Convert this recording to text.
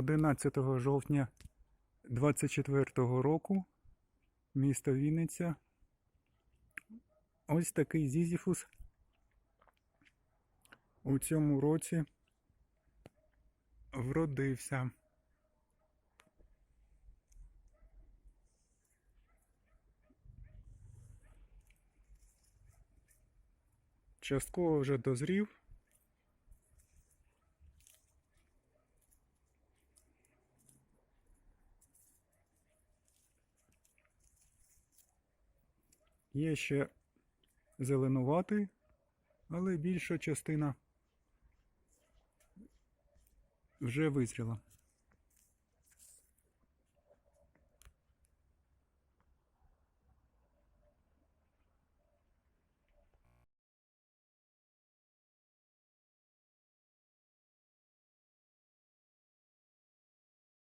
11 жовтня 24 року, місто Вінниця. Ось такий зізіфус у цьому році вродився. Частково вже дозрів. Є ще зеленуватий, але більша частина вже визріла.